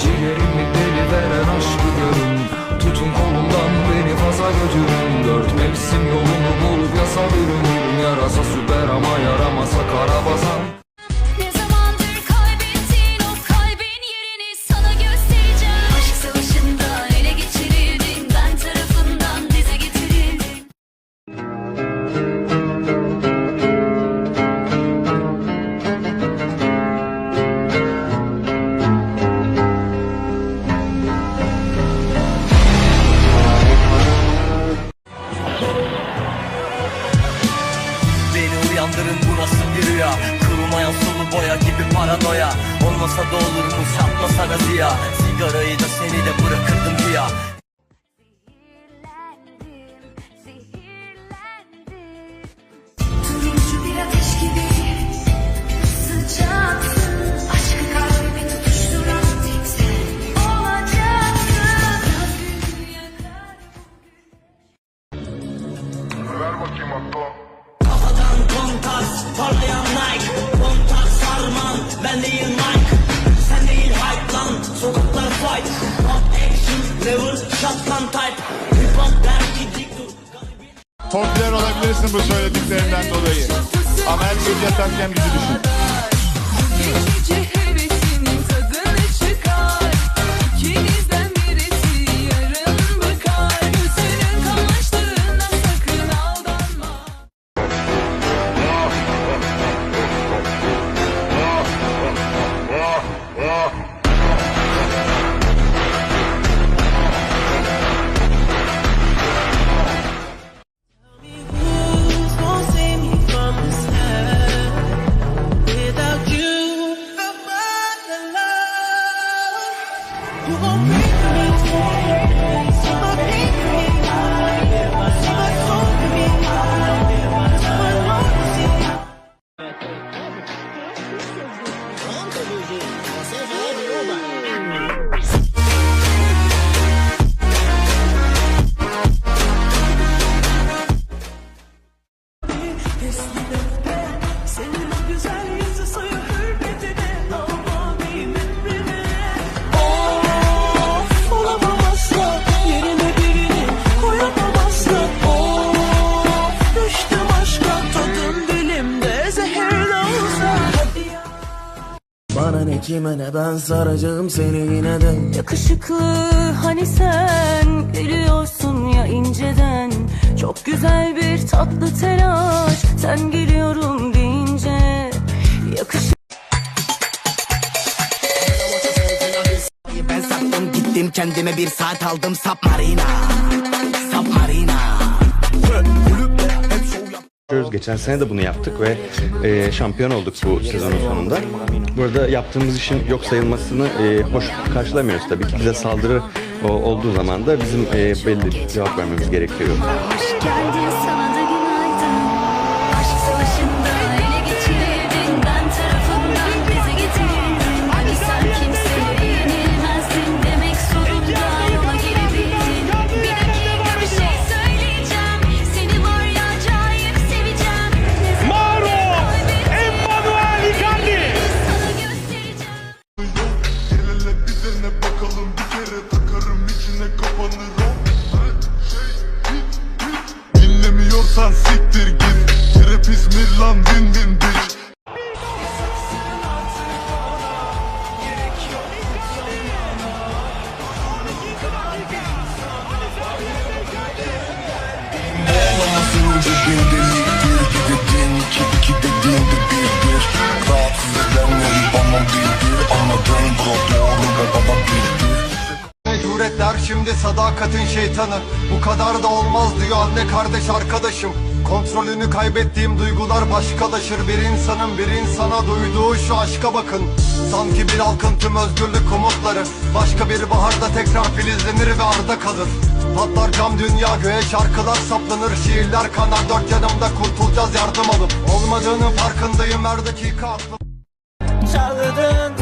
Ciğerimi deli veren aşkı görün. Tutun kolumdan beni faza götürün. Dört mevsim yolunu bulup yasa bürünürüm Yarasa süper ama yaramasa karabasan ziya Sigarayı da seni de bırakırdım güya shotgun type Hip hop der ki dik dur Popüler olabilirsin bu söylediklerinden dolayı. Ama her gece yatarken bizi düşün. Gece ne kime ne ben saracağım seni yine de. Yakışıklı hani sen gülüyorsun ya inceden. Çok güzel bir tatlı telaş sen geliyorum deyince. Yakışıklı Ben sattım gittim kendime bir saat aldım. Submarina Submarina Geçen sene de bunu yaptık ve e, şampiyon olduk bu sezonun sonunda. Burada yaptığımız işin yok sayılmasını e, hoş karşılamıyoruz tabii ki. Bize saldırı o, olduğu zaman da bizim e, belli cevap vermemiz gerekiyor. Hoş geldin sana Dedin bir şimdi sadakatin şeytanı. Bu kadar da olmaz diyor anne kardeş arkadaşım. Kontrolünü kaybettiğim duygular başkalaşır. Bir insanın bir insana duyduğu şu aşka bakın. Sanki bir halkın tüm özgürlük umutları Başka bir baharda tekrar filizlenir ve arda kalır Patlar cam dünya göğe şarkılar saplanır Şiirler kanar. Dört yanımda kurtulacağız yardım alıp. Olmadığının farkındayım her dakika aklım sazlar